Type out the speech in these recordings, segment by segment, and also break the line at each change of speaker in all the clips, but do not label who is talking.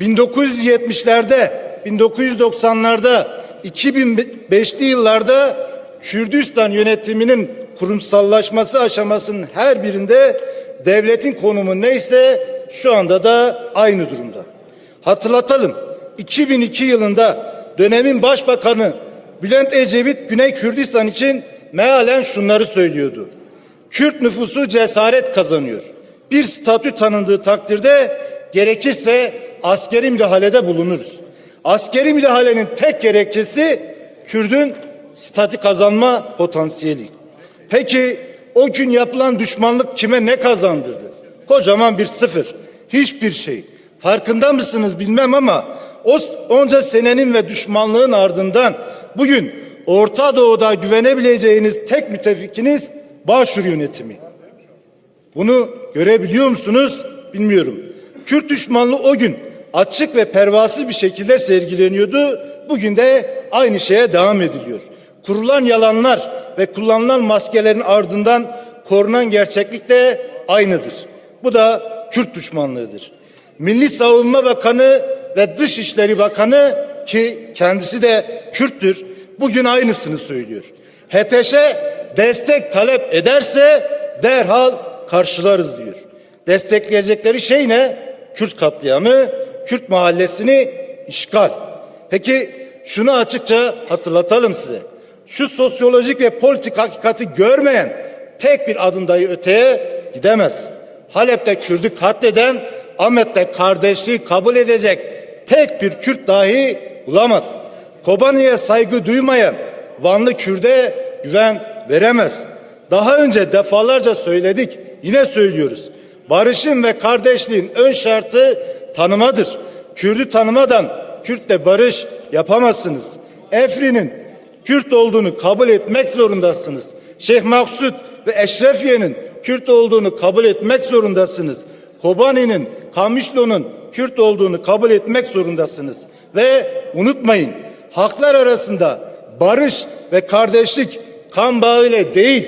1970'lerde, 1990'larda, 2005'li yıllarda Kürdistan yönetiminin kurumsallaşması aşamasının her birinde devletin konumu neyse şu anda da aynı durumda. Hatırlatalım. 2002 yılında dönemin başbakanı Bülent Ecevit Güney Kürdistan için mealen şunları söylüyordu. Kürt nüfusu cesaret kazanıyor. Bir statü tanındığı takdirde gerekirse askeri müdahalede bulunuruz. Askeri müdahalenin tek gerekçesi Kürdün statü kazanma potansiyeli. Peki o gün yapılan düşmanlık kime ne kazandırdı? Kocaman bir sıfır. Hiçbir şey. Farkında mısınız bilmem ama o onca senenin ve düşmanlığın ardından bugün Orta Doğu'da güvenebileceğiniz tek müttefikiniz Başur yönetimi. Bunu görebiliyor musunuz? Bilmiyorum. Kürt düşmanlığı o gün açık ve pervasız bir şekilde sergileniyordu. Bugün de aynı şeye devam ediliyor. Kurulan yalanlar ve kullanılan maskelerin ardından korunan gerçeklik de aynıdır. Bu da Kürt düşmanlığıdır. Milli Savunma Bakanı ve Dışişleri Bakanı ki kendisi de Kürttür bugün aynısını söylüyor. HTŞ destek talep ederse derhal karşılarız diyor. Destekleyecekleri şey ne? Kürt katliamı, Kürt mahallesini işgal. Peki şunu açıkça hatırlatalım size. Şu sosyolojik ve politik hakikati görmeyen tek bir adım dahi öteye gidemez. Halep'te Kürt'ü katleden Ahmet'te kardeşliği kabul edecek tek bir Kürt dahi bulamaz. Kobani'ye saygı duymayan Vanlı Kürt'e güven veremez. Daha önce defalarca söyledik, yine söylüyoruz. Barışın ve kardeşliğin ön şartı tanımadır. Kürt'ü tanımadan Kürt'le barış yapamazsınız. Efrin'in Kürt olduğunu kabul etmek zorundasınız. Şeyh Maksud ve Eşrefiye'nin Kürt olduğunu kabul etmek zorundasınız. Kobani'nin, Kamışlo'nun Kürt olduğunu kabul etmek zorundasınız. Ve unutmayın, haklar arasında barış ve kardeşlik kan bağıyla değil,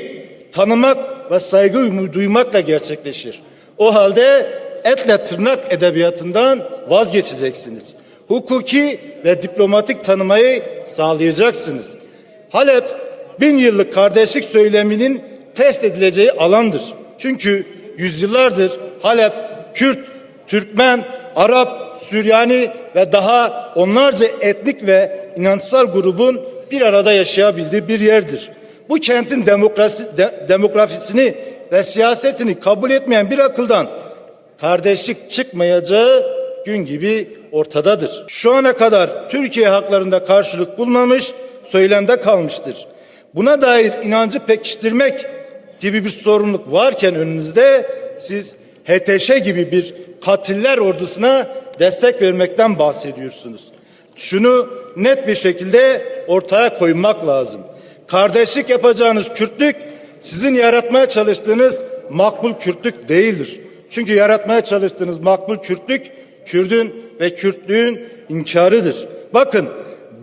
tanımak ve saygı duymakla gerçekleşir. O halde etle tırnak edebiyatından vazgeçeceksiniz. Hukuki ve diplomatik tanımayı sağlayacaksınız. Halep bin yıllık kardeşlik söyleminin test edileceği alandır. Çünkü yüzyıllardır Halep, Kürt, Türkmen, Arap, Süryani ve daha onlarca etnik ve inançsal grubun bir arada yaşayabildiği bir yerdir. Bu kentin demokrasi, de, demografisini ve siyasetini kabul etmeyen bir akıldan kardeşlik çıkmayacağı gün gibi ortadadır. Şu ana kadar Türkiye haklarında karşılık bulmamış, söylemde kalmıştır. Buna dair inancı pekiştirmek gibi bir sorumluluk varken önünüzde siz HTŞ gibi bir katiller ordusuna destek vermekten bahsediyorsunuz. Şunu net bir şekilde ortaya koymak lazım. Kardeşlik yapacağınız Kürtlük sizin yaratmaya çalıştığınız makbul Kürtlük değildir. Çünkü yaratmaya çalıştığınız makbul Kürtlük Kürdün ve Kürtlüğün inkarıdır. Bakın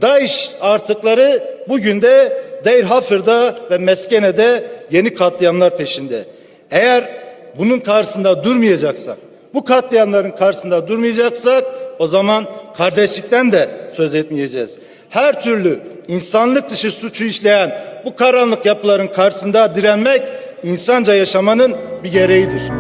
DAEŞ artıkları bugün de Deir Hafır'da ve Meskene'de yeni katliamlar peşinde. Eğer bunun karşısında durmayacaksak, bu katliamların karşısında durmayacaksak o zaman kardeşlikten de söz etmeyeceğiz. Her türlü insanlık dışı suçu işleyen bu karanlık yapıların karşısında direnmek insanca yaşamanın bir gereğidir.